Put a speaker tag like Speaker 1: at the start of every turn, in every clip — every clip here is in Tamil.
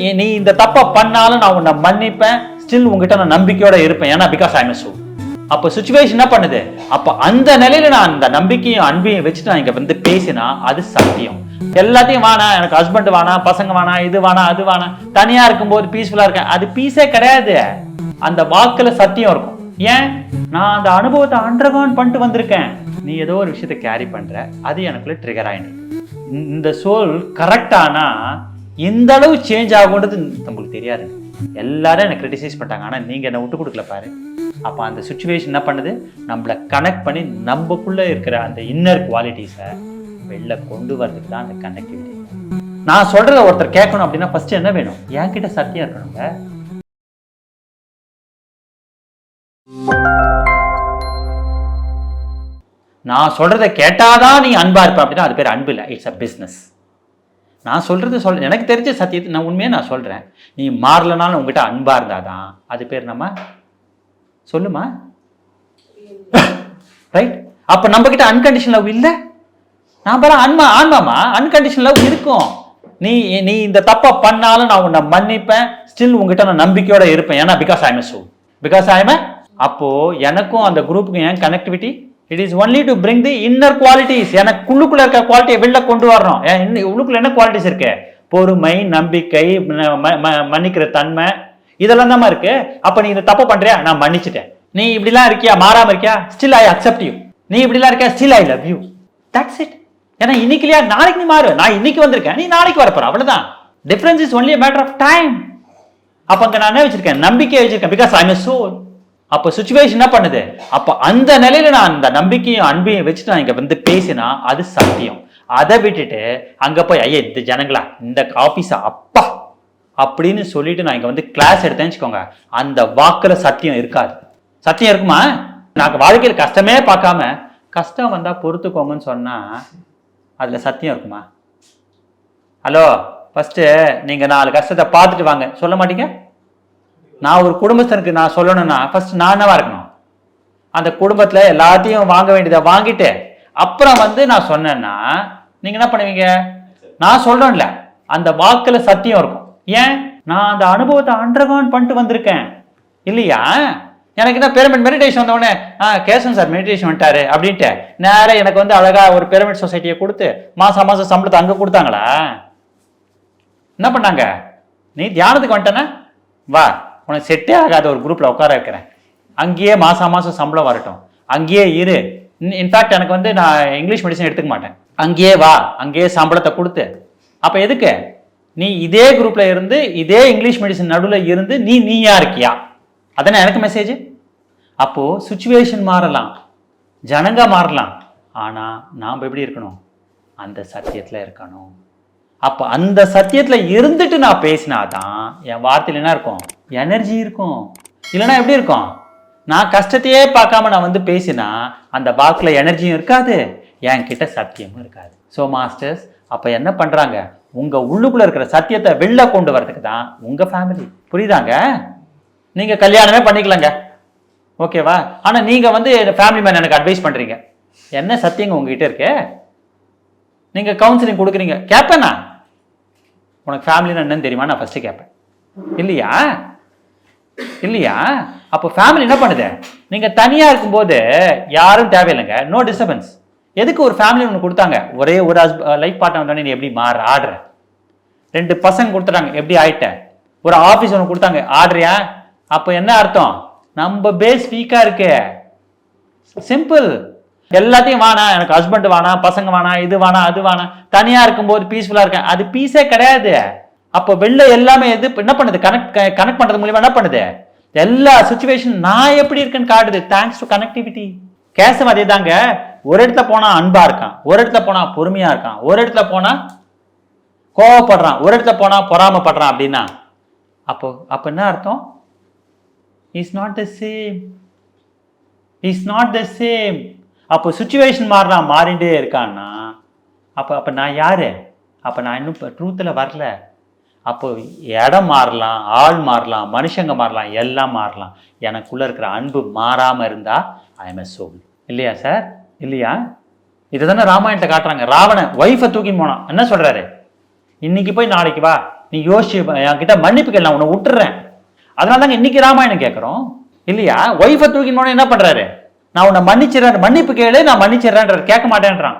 Speaker 1: நீ- நீ இந்த தப்பை பண்ணாலும் நான் உன்னை மன்னிப்பேன். ஸ்டில் உங்ககிட்ட நான் நம்பிக்கையோட இருப்பேன். ஏன்னா பிகாஸ் ஐ மிஸ் அப்போ சுச்சுவேஷன் என்ன பண்ணுது? அப்போ அந்த நிலையில நான் அந்த நம்பிக்கையும் அன்பையும் வச்சுட்டு நான் இங்க வந்து பேசினா அது சத்தியம். எல்லாத்தையும் வேணாம் எனக்கு ஹஸ்பண்ட் வேணாம் பசங்க வேணாம் இது வேணாம் அது வேணாம் தனியா இருக்கும்போது பீஸ்ஃபுல்லா இருக்கேன். அது பீஸே கிடையாது. அந்த வாக்குல சத்தியம் இருக்கும். ஏன்? நான் அந்த அனுபவத்தை அண்டர்கான் பண்ணிட்டு வந்திருக்கேன். நீ ஏதோ ஒரு விஷயத்தை கேரி பண்ற. அது எனக்குள்ள ட்ரிகர் ஆயிடுது. இந்த சோல் கரெக்டானா இந்த அளவு சேஞ்ச் ஆகுன்றது நம்மளுக்கு தெரியாது. எல்லாரும் எனக்கு கிரிட்டிசைஸ் பண்ணிட்டாங்க. ஆனால் நீங்கள் என்ன விட்டு கொடுக்கல பாரு. அப்போ அந்த சுச்சுவேஷன் என்ன பண்ணுது? நம்மளை கனெக்ட் பண்ணி நம்மக்குள்ளே இருக்கிற அந்த இன்னர் குவாலிட்டிஸை வெளில கொண்டு வரதுக்கு தான் அந்த கனெக்டிவிட்டி நான் சொல்கிறத ஒருத்தர் கேட்கணும் அப்படின்னா ஃபஸ்ட்டு என்ன வேணும்? என்கிட்ட சத்தியம் இருக்கணுங்க நான் சொல்றதை கேட்டாதான் நீ அன்பாக இருப்ப அப்படின்னா அது பேர் அன்பு இல்லை. இட்ஸ் அ பிஸ்னஸ் நான் சொல்கிறது சொல் எனக்கு தெரிஞ்ச சத்தியத்தை நான் உண்மையாக நான் சொல்கிறேன் நீ மாறலனாலும் உங்ககிட்ட அன்பா இருந்தாதான் அது பேர் நம்ம சொல்லுமா? ரைட் அப்போ நம்ம அன்கண்டிஷன் லவ் இல்லை? நான் பல அன்மா ஆன்மாமா அன்கண்டிஷன் லவ் இருக்கும். நீ நீ இந்த தப்பை பண்ணாலும் நான் உன்னை மன்னிப்பேன். ஸ்டில் உங்ககிட்ட நான் நம்பிக்கையோடு இருப்பேன். ஏன்னா பிகாஸ் ஐ எம் சூ பிகாஸ் ஐ எம் அப்போது எனக்கும் அந்த குரூப்புக்கும் ஏன் connectivity it is only to bring the inner qualities எனக்கு உள்ளுக்குள்ள இருக்க குவாலிட்டியை வெளில கொண்டு வரணும். ஏன் இன்னும் உள்ளுக்குள்ள என்ன குவாலிட்டிஸ் இருக்கு? பொறுமை நம்பிக்கை ம- மன்னிக்கிற தன்மை. இதெல்லாம் தான் இருக்கு. அப்ப நீ இந்த தப்பு பண்றியா? நான் மன்னிச்சிட்டேன். நீ இப்படிலாம் இருக்கியா? மாறாம இருக்கியா? ஸ்டில் ஐ அக்செப்ட் யூ நீ இப்படிலாம் இருக்கியா? Still I love you that's it ஏன்னா இன்னைக்கு இல்லையா? நாளைக்கு நீ மாறு. நான் இன்னைக்கு வந்திருக்கேன். நீ நாளைக்கு வரப்போற. அவ்வளவுதான். Difference is only matter of time அப்ப அங்க நான் என்ன வச்சிருக்கேன்? நம்பிக்கை வச்சிருக்கேன். பிகாஸ் ஐ எம் சோல் அப்ப சுச்சுவேஷன் என்ன பண்ணுது? அப்ப அந்த நிலையில நான் அந்த நம்பிக்கையும் அன்பையும் வச்சுட்டு நான் இங்க வந்து பேசினா அது சத்தியம். அதை விட்டுட்டு அங்க போய் ஐயா இந்த ஜனங்களா இந்த ஆபீஸா அப்பா! அப்படின்னு சொல்லிட்டு நான் இங்க வந்து கிளாஸ் எடுத்தேன்னு வச்சுக்கோங்க. அந்த வாக்குல சத்தியம் இருக்காது. சத்தியம் இருக்குமா? நாங்க வாழ்க்கையில் கஷ்டமே பார்க்காம கஷ்டம் வந்தா பொறுத்துக்கோங்கன்னு சொன்னா அதுல சத்தியம் இருக்குமா? ஹலோ ஃபர்ஸ்ட் நீங்க நாலு கஷ்டத்தை பார்த்துட்டு வாங்க. சொல்ல மாட்டீங்க? நான் ஒரு குடும்பஸ்தனுக்கு நான் சொல்லணும்னா ஃபர்ஸ்ட் நான் என்னவா இருக்கணும்? அந்த குடும்பத்தில் எல்லாத்தையும் வாங்க வேண்டியதை வாங்கிட்டு அப்புறம் வந்து நான் சொன்னேன்னா நீங்க என்ன பண்ணுவீங்க? நான் சொல்றேன்ல அந்த வாக்குல சத்தியம் இருக்கும். ஏன்? நான் அந்த அனுபவத்தை அண்டர்கான் பண்ணிட்டு வந்திருக்கேன். இல்லையா? எனக்கு என்ன பிரமிட் மெடிடேஷன் வந்தவொடனே ஆ சார் மெடிடேஷன் வந்துட்டாரு அப்படின்ட்டு நேராக எனக்கு வந்து அழகா ஒரு பிரமிட் சொசைட்டியை கொடுத்து மாசம் மாசம் சம்பளத்தை அங்க கொடுத்தாங்களா? என்ன பண்ணாங்க? நீ தியானத்துக்கு வந்துட்டேன்னா வா. உனக்கு செட்டே ஆகாத ஒரு குரூப்பில் உட்கார வைக்கிறேன். அங்கேயே மாதம் மாதம் சம்பளம் வரட்டும். அங்கேயே இரு. இன்ஃபேக்ட் எனக்கு வந்து நான் இங்கிலீஷ் மெடிசன் எடுத்துக்க மாட்டேன். அங்கேயே வா. அங்கேயே சம்பளத்தை கொடுத்து. அப்போ எதுக்கு? நீ இதே குரூப்பில் இருந்து இதே இங்கிலீஷ் மெடிசன் நடுவில் இருந்து நீ நீயா இருக்கியா? அதானே எனக்கு மெசேஜ் அப்போது சுச்சுவேஷன் மாறலாம். ஜனங்க மாறலாம். ஆனால் நாம் எப்படி இருக்கணும்? அந்த சத்தியத்தில் இருக்கணும். அப்போ அந்த சத்தியத்தில் இருந்துட்டு நான் பேசினாதான் என் வார்த்தையில் என்ன இருக்கும்? எனர்ஜி இருக்கும். இல்லைன்னா எப்படி இருக்கும்? நான் கஷ்டத்தையே பார்க்காம நான் வந்து பேசினா அந்த வாக்கில் எனர்ஜியும் இருக்காது என்கிட்ட சத்தியமும் இருக்காது. ஸோ மாஸ்டர்ஸ் அப்போ என்ன பண்ணுறாங்க உங்கள் உள்ளுக்குள்ளே இருக்கிற சத்தியத்தை வெளில கொண்டு வரதுக்கு தான் உங்கள் ஃபேமிலி புரியுதாங்க? நீங்கள் கல்யாணமே பண்ணிக்கலாங்க. ஓகேவா ஆனால் நீங்கள் வந்து ஃபேமிலி மேன் எனக்கு அட்வைஸ் பண்ணுறீங்க என்ன சத்தியங்க உங்ககிட்ட இருக்கு? நீங்கள் கவுன்சிலிங் கொடுக்குறீங்க. கேட்பேனா உனக்கு ஃபேமிலினா என்னன்னு தெரியுமா? நான் ஃபஸ்ட்டு கேட்பேன் இல்லையா? இல்லையா? அப்போ ஃபேமிலி என்ன பண்ணுது? நீங்கள் தனியாக இருக்கும்போது யாரும் தேவையில்லைங்க. நோ டிஸ்டர்பன்ஸ் எதுக்கு ஒரு ஃபேமிலி ஒன்று கொடுத்தாங்க? ஒரே ஒரு லைஃப் பார்ட்னர் தானே நீ எப்படி மாற ஆடுற? ரெண்டு பசங்க கொடுத்துட்டாங்க. எப்படி ஆயிட்ட? ஒரு ஆஃபீஸ் ஒன்று கொடுத்தாங்க. ஆடுறியா? அப்போ என்ன அர்த்தம்? நம்ம பேஸ் வீக்காக இருக்கு. சிம்பிள் எல்லாத்தையும் வேணாம் எனக்கு ஹஸ்பண்ட் வேணாம் பசங்க வேணாம் இது வேணாம் அது வேணாம் தனியா இருக்கும்போது பீஸ்ஃபுல்லா இருக்கேன். அது பீஸே கிடையாது. அப்போ வெளில எல்லாமே எது என்ன பண்ணுது? கனெக்ட் கனெக்ட் பண்றது மூலியமா என்ன பண்ணுது? எல்லா சுச்சுவேஷன் நான் எப்படி இருக்கேன்னு காட்டுது. தேங்க்ஸ் டு கனெக்டிவிட்டி கேசம் அதே தாங்க ஒரு இடத்துல போனா அன்பா இருக்கான். ஒரு இடத்துல போனா பொறுமையா இருக்கான். ஒரு இடத்துல போனா கோவப்படுறான். ஒரு இடத்துல போனா பொறாமப்படுறான் அப்படின்னா அப்போ அப்போ என்ன அர்த்தம்? Is not the same is not the same அப்போ சுச்சுவேஷன் மாறினா மாறிண்டே இருக்கான்னா அப்போ அப்போ நான் யாரு? அப்போ நான் இன்னும் இப்போ ட்ரூத்தில் வரல. அப்போ இடம் மாறலாம் ஆள் மாறலாம் மனுஷங்க மாறலாம் எல்லாம் மாறலாம். எனக்குள்ளே இருக்கிற அன்பு மாறாமல் இருந்தால் ஐ எம் எ சோல் இல்லையா சார் இல்லையா? இதுதானே ராமாயணத்தை காட்டுறாங்க. ராவணன் ஒய்ஃபை தூக்கி போனான். என்ன சொல்கிறாரு இன்னைக்கு போய் நாளைக்கு வா. நீ யோசிச்சு என்கிட்ட மன்னிப்பு கேட்கலாம் நான் உன்னை விட்டுறேன். அதனால தாங்க இன்னைக்கு ராமாயணம் கேட்குறோம் இல்லையா? ஒய்ஃபை போனால் என்ன பண்ணுறாரு நான் உன்னை மன்னிச்சிடறேன் மன்னிப்பு கேளு நான் மன்னிச்சிடறேன்றாரு. கேட்க மாட்டேன்றான்.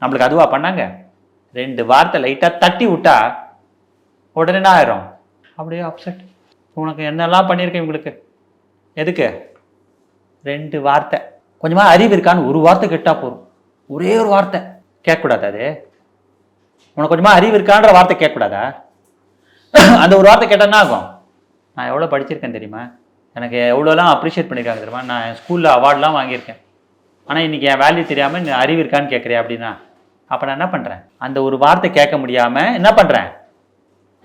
Speaker 1: நம்மளுக்கு அதுவா பண்ணாங்க? ரெண்டு வார்த்தை லைட்டாக தட்டி விட்டா உடனே நான் ஆயிரும்? அப்படியே அப்செட் உனக்கு என்னெல்லாம் பண்ணியிருக்கேன் இவங்களுக்கு? எதுக்கு? ரெண்டு வார்த்தை. கொஞ்சமாக அறிவு இருக்கான்னு ஒரு வார்த்தை கெட்டால் போதும். ஒரே ஒரு வார்த்தை. கேட்கக்கூடாது அது? உனக்கு கொஞ்சமாக அறிவு இருக்கான்ற வார்த்தை கேட்கக்கூடாதா? அந்த ஒரு வார்த்தை கேட்டால் என்ன ஆகும்? நான் எவ்வளோ படிச்சிருக்கேன் தெரியுமா? எனக்கு எவ்வளோலாம் அப்ரிஷியேட் பண்ணியிருக்காங்க தெரியுமா? நான் ஸ்கூலில் அவார்ட்லாம் வாங்கியிருக்கேன். ஆனால் இன்றைக்கி என் வேல்யூ தெரியாமல் நீ அறிவு இருக்கான்னு கேட்குறியா அப்படின்னா? அப்போ நான் என்ன பண்ணுறேன் அந்த ஒரு வார்த்தை கேட்க முடியாமல் என்ன பண்ணுறேன்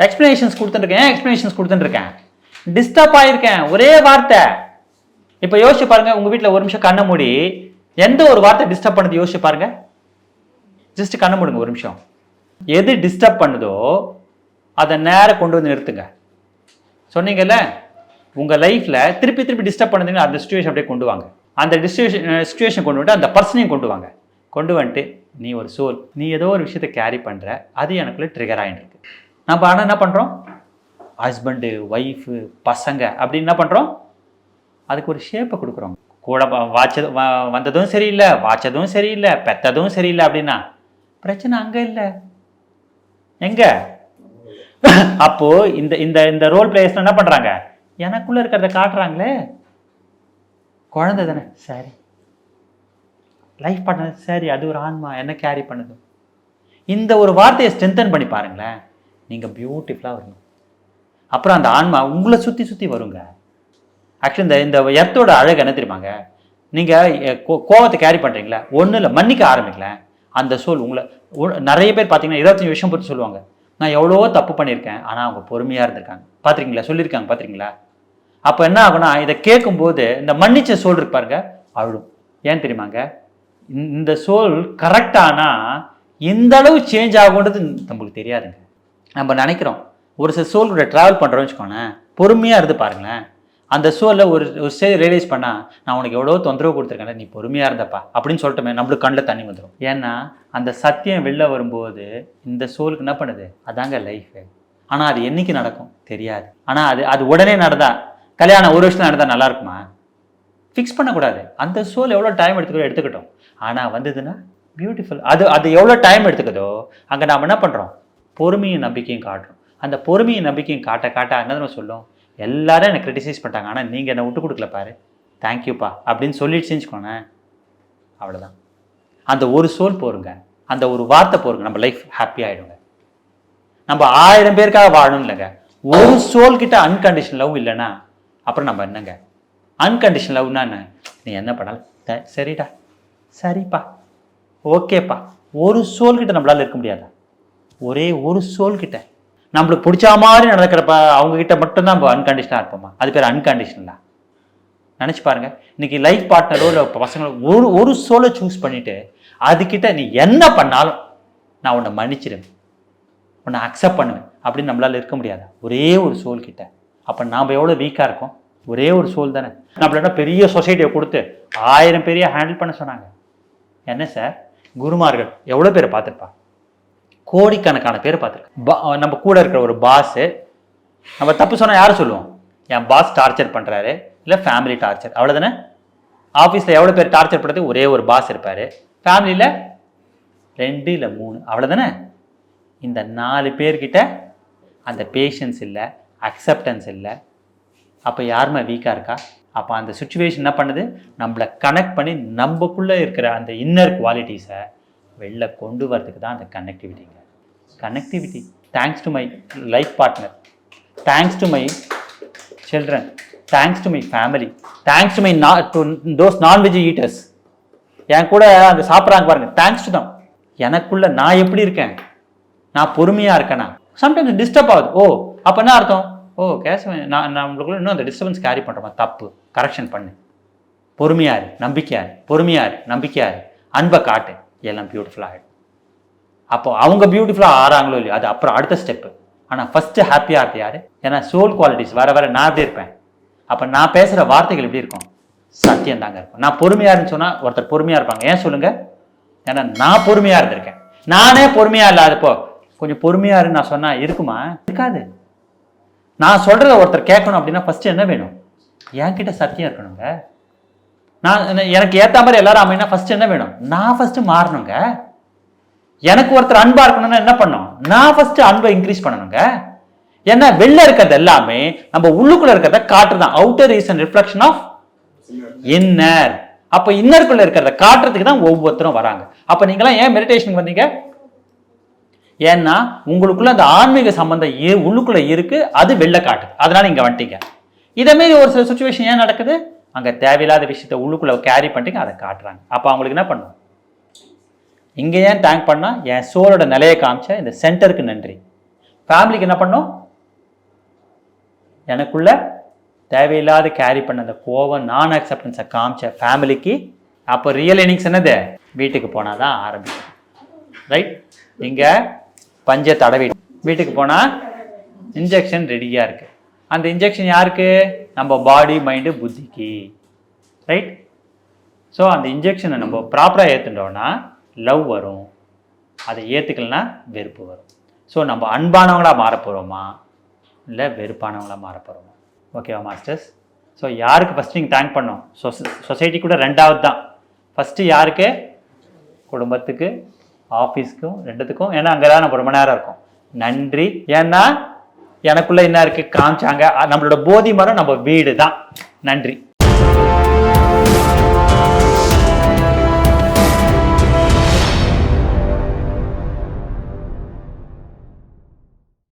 Speaker 1: எக்ஸ்ப்ளனேஷன்ஸ் கொடுத்துட்டுருக்கேன். எக்ஸ்ப்ளனேஷன்ஸ் கொடுத்துட்டுருக்கேன்? டிஸ்டர்ப் ஆகியிருக்கேன் ஒரே வார்த்தை. இப்போ யோசிச்சு பாருங்கள் உங்கள் வீட்டில் ஒரு நிமிஷம் கண்ணை மூடி. எந்த ஒரு வார்த்தை டிஸ்டர்ப் பண்ணுது யோசிச்சு பாருங்கள் ஜஸ்ட் கண்ணை மூடுங்க ஒரு நிமிஷம். எது டிஸ்டர்ப் பண்ணுதோ அதை நேராக கொண்டு வந்து நிறுத்துங்க. சொன்னீங்கல்ல? உங்கள் லைஃப்பில் திருப்பி திருப்பி டிஸ்டர்ப் பண்ணுதுங்க அந்த சுச்சுவேஷன் அப்படியே கொண்டு வாங்க. அந்த டிஸ்டுவேஷன் சுச்சுவேஷன் கொண்டு வந்துட்டு அந்த பர்சனையும் கொண்டு வாங்க. கொண்டு வந்துட்டு நீ ஒரு சோல் நீ ஏதோ ஒரு விஷயத்தை கேரி பண்ணுற அது எனக்குள்ள ட்ரிகர் ஆகிட்டுருக்கு நம்ம ஆனால் என்ன பண்ணுறோம் ஹஸ்பண்டு ஒய்ஃபு பசங்க அப்படின்னு என்ன பண்ணுறோம் அதுக்கு ஒரு ஷேப்பை கொடுக்குறோம். கூட வ- வாச்சது வந்ததும் சரியில்லை வாச்சதும் சரியில்லை பெத்ததும் சரியில்லை அப்படின்னா பிரச்சனை அங்கே இல்லை. எங்க? அப்போது இந்த இந்த இந்த ரோல் பிளேயர்ஸ் என்ன பண்ணுறாங்க எனக்குள்ளே இருக்கிறத காட்டுறாங்களே. குழந்தை தானே? சரி. லைஃப் பார்ட்னர் சரி அது ஒரு ஆன்மா என்ன கேரி பண்ணுது? இந்த ஒரு வார்த்தையை ஸ்ட்ரென்தன் பண்ணி பாருங்களேன். நீங்கள் பியூட்டிஃபுல்லாக வரணும். அப்புறம் அந்த ஆன்மா உங்களை சுற்றி சுற்றி வருங்க. ஆக்சுவலி இந்த இந்த எர்த்தோட அழகு என்ன தெரியுமாங்க நீங்கள் கோ- கோவத்தை கேரி பண்ணுறீங்களா ஒன்றும் இல்லை மன்னிக்க ஆரம்பிக்கல அந்த சோல் உங்களை நிறைய பேர் பார்த்தீங்கன்னா இருபத்தஞ்சி விஷயம் பற்றி சொல்லுவாங்க. நான் எவ்வளவோ தப்பு பண்ணியிருக்கேன் ஆனால் அவங்க பொறுமையாக இருந்திருக்காங்க. பார்த்துருக்கீங்களா சொல்லியிருக்காங்க பார்த்துருக்கீங்களா அப்போ என்ன ஆகுனா இதை கேட்கும்போது இந்த மன்னிச்ச சோல் இருப்பாருங்க அழும். ஏன் தெரியுமாங்க? இந்த- இந்த சோல் கரெக்டானா இந்த அளவு சேஞ்ச் ஆகுன்றது நம்மளுக்கு தெரியாதுங்க. நம்ம நினைக்கிறோம் ஒரு சில சோல் கூட ட்ராவல் பண்ணுறோம்னு வச்சுக்கோங்களேன் பொறுமையாக இருந்து பாருங்களேன். அந்த ஷோவில் ஒரு ஒரு ஸ்டேஜ் ரியலைஸ் பண்ணால் நான் உனக்கு எவ்வளோ தொந்தரவு கொடுத்துருக்கேன் நீ பொறுமையாக இருந்தப்பா அப்படின்னு சொல்லிட்டோமே நம்மளுக்கு கண்ணில் தண்ணி வந்துடும் ஏன்னா அந்த சத்தியம் வெளில வரும்போது இந்த சோலுக்கு என்ன பண்ணுது? அதாங்க லைஃபு ஆனால் அது என்றைக்கு நடக்கும்? தெரியாது. ஆனால் அது அது உடனே நடந்தா கல்யாணம் ஒரு வருஷத்தில் நடந்தால் நல்லா இருக்குமா? ஃபிக்ஸ் பண்ணக்கூடாது. அந்த சோல் எவ்வளோ டைம் எடுத்துக்கோ எடுத்துக்கிட்டோம். ஆனால் வந்ததுன்னா பியூட்டிஃபுல் அது அது எவ்வளோ டைம் எடுத்துக்குதோ அங்கே நாம் என்ன பண்ணுறோம் பொறுமையும் நம்பிக்கையும் காட்டுறோம். அந்த பொறுமையும் நம்பிக்கையும் காட்ட காட்ட என்ன நம்ம சொல்லும்? எல்லாரும் என்னை கிரிட்டிசைஸ் பண்ணிட்டாங்க. ஆனால் நீங்கள் என்னை விட்டு கொடுக்கல பாரு. தேங்க்யூப்பா அப்படின்னு சொல்லிட்டு செஞ்சுக்கோனேன் அவ்வளோதான் அந்த ஒரு சோல் போருங்க. அந்த ஒரு வார்த்தை போருங்க. நம்ம லைஃப் ஹாப்பி ஆகிடுங்க நம்ம ஆயிரம் பேருக்காக வாழணும் இல்லைங்க. ஒரு சோல் கிட்ட அன்கண்டிஷன் லவ் இல்லைன்னா அப்புறம் நம்ம என்னங்க? அன்கண்டிஷன் லவ்னா என்ன? நீ என்ன பண்ணாலும் சரிடா. சரிப்பா. ஓகேப்பா. ஒரு சோல் கிட்ட நம்மளால இருக்க முடியாதா? ஒரே ஒரு சோல் கிட்ட. நம்மளுக்கு பிடிச்ச மாதிரி நடக்கிறப்ப அவங்க கிட்ட மட்டும்தான் நம்ம அன்கண்டிஷனாக இருப்போமா? அது பேர் அன்கண்டிஷனலா நினச்சி பாருங்க. இன்னைக்கு லைஃப் பார்ட்னரோ இல்லை பசங்களோ ஒரு ஒரு சோலை சூஸ் பண்ணிட்டு அதுக்கிட்ட நீ என்ன பண்ணாலும் நான் உன்னை மன்னிச்சிடுவேன் உன்னை அக்செப்ட் பண்ணுவேன். அப்படின்னு நம்மளால இருக்க முடியாது. ஒரே ஒரு சோல் கிட்ட. அப்போ நாம் எவ்வளோ வீக்காக இருக்கோம்? ஒரே ஒரு சோல் தானே. நம்மள பெரிய சொசைட்டியை கொடுத்து ஆயிரம் பேரையே ஹேண்டில் பண்ண சொன்னாங்க. என்ன சார் குருமார்கள் எவ்வளோ பேரை பார்த்துருப்பா? கோடிக்கணக்கான பேர் பார்த்துருக்கேன். பா நம்ம கூட இருக்கிற ஒரு பாஸு நம்ம தப்பு சொன்னால் யாரை சொல்லுவோம்? என் பாஸ் டார்ச்சர் பண்ணுறாரு இல்லை ஃபேமிலி டார்ச்சர் அவ்வளோதானே ஆஃபீஸில் எவ்வளோ பேர் டார்ச்சர் பண்ணுறது ஒரே ஒரு பாஸ் இருப்பார். ஃபேமிலியில் ரெண்டு இல்லை மூணு அவ்வளோதானே இந்த நாலு பேர்கிட்ட அந்த பேஷன்ஸ் இல்லை அக்செப்டன்ஸ் இல்லை. அப்போ யாருமே வீக்காக இருக்கா? அப்போ அந்த சுச்சுவேஷன் என்ன பண்ணுது? நம்மளை கனெக்ட் பண்ணி நம்மக்குள்ளே இருக்கிற அந்த இன்னர் குவாலிட்டிஸை வெளில கொண்டு வரதுக்கு தான் அந்த கனெக்டிவிட்டிங்க connectivity thanks to my life partner thanks to my children thanks to my family thanks to my நா to those non veg eaters என் கூட அந்த சாப்பிட்றாங்க பாருங்க தேங்க்ஸ் டு தான் எனக்குள்ள நான் எப்படி இருக்கேன்? நான் பொறுமையாக இருக்கேனா? சம்டைம்ஸ் டிஸ்டர்ப் ஆகுது. ஓ அப்போ என்ன அர்த்தம்? ஓ கேசவன் நான் நம்மளுக்குள்ள இன்னும் அந்த டிஸ்டர்பன்ஸ் கேரி பண்ணுறோமா தப்பு கரெக்ஷன் பண்ணு. பொறுமையாரு நம்பிக்கையாரு பொறுமையாரு நம்பிக்கையாரு அன்பை காட்டு. எல்லாம் பியூட்டிஃபுல்லாக ஆகிடும் அப்போ அவங்க பியூட்டிஃபுல்லாக ஆறாங்களோ இல்லையோ அது அப்புறம் அடுத்த ஸ்டெப்பு ஆனால் ஃபஸ்ட்டு ஹாப்பியாக இருக்கு யார்? ஏன்னா சோல் குவாலிட்டிஸ் வர வர நான் எப்படி இருப்பேன்? அப்போ நான் பேசுகிற வார்த்தைகள் எப்படி இருக்கும்? சத்தியம் தாங்க இருக்கும். நான் பொறுமையாக இருன்னு சொன்னால் ஒருத்தர் பொறுமையாக இருப்பாங்க. ஏன் சொல்லுங்கள் ஏன்னா நான் பொறுமையாக இருந்திருக்கேன். நானே பொறுமையாக இல்லாதப்போ கொஞ்சம் பொறுமையாக இருந்து நான் சொன்னால் இருக்குமா? இருக்காது. நான் சொல்கிறத ஒருத்தர் கேட்கணும் அப்படின்னா ஃபஸ்ட்டு என்ன வேணும்? என்கிட்ட சத்தியம் இருக்கணுங்க. நான் என்ன- எனக்கு ஏத்த மாதிரி எல்லாரும் அமைனா ஃபர்ஸ்ட் என்ன வேணும்? நான் ஃபர்ஸ்ட் மாறணுங்க. எனக்கு ஒருத்தர் அன்பா இருக்கணும்னா என்ன பண்ணணும்? நான் ஃபர்ஸ்ட் அன்பை இன்க்ரீஸ் பண்ணணுங்க. ஏன்னா வெளில இருக்கிறது எல்லாமே நம்ம உள்ளுக்குள்ள இருக்கிறத காட்டுதான் outer is and reflection of inner அப்ப இன்னருக்குள்ள இருக்கிறத காட்டுறதுக்கு தான் ஒவ்வொருத்தரும் வராங்க. அப்ப நீங்களாம் ஏன் மெடிடேஷன் வந்தீங்க? ஏன்னா உங்களுக்குள்ள அந்த ஆன்மீக சம்பந்தம் உள்ளுக்குள்ள இருக்கு அது வெளில காட்டுது. அதனால இங்க வந்துட்டீங்க. இதே மாதிரி ஒரு சில சுச்சுவேஷன் ஏன் நடக்குது? அங்கே தேவையில்லாத விஷயத்த உள்ளுக்குள்ளே கேரி பண்ணிட்டு அதை காட்டுறாங்க. அப்போ அவங்களுக்கு என்ன பண்ணும்? இங்கே ஏன் தேங்க் பண்ணால் என் சோலோட நிலையை காமிச்ச இந்த சென்டருக்கு நன்றி. ஃபேமிலிக்கு என்ன பண்ணும்? எனக்குள்ள தேவையில்லாத கேரி பண்ண அந்த கோவம் நான் அக்செப்டன்ஸை காமிச்ச ஃபேமிலிக்கு அப்போ ரியல் இன்னிங்ஸ் என்னது? வீட்டுக்கு போனால் தான் ஆரம்பிக்கும். ரைட் இங்கே பஞ்ச தடவி வீட்டுக்கு போனால் இன்ஜெக்ஷன் ரெடியாக இருக்குது அந்த இன்ஜெக்ஷன் யாருக்கு? நம்ம பாடி மைண்டு புத்திக்கு. ரைட் ஸோ அந்த இன்ஜெக்ஷனை நம்ம ப்ராப்பராக ஏற்றுட்டோன்னா லவ் வரும். அதை ஏற்றுக்கலனா வெறுப்பு வரும். ஸோ நம்ம அன்பானவங்களாக மாற போகிறோமா இல்லை வெறுப்பானவங்களாக மாற போகிறோமா ஓகேவா மாஸ்டர்ஸ் ஸோ யாருக்கு ஃபஸ்ட்டு நீங்கள் தேங்க் பண்ணோம் சொச சொசைட்டி கூட ரெண்டாவது தான். ஃபஸ்ட்டு யாருக்கு? குடும்பத்துக்கு ஆஃபீஸ்க்கும் ரெண்டுத்துக்கும். ஏன்னா அங்கே தான் நம்ம ரொம்ப நேரம் இருக்கும். நன்றி. ஏன்னா எனக்குள்ள என்ன இருக்கு? காமிச்சாங்க. நம்மளோட போதி மரம் நம்ம வீடு தான் நன்றி.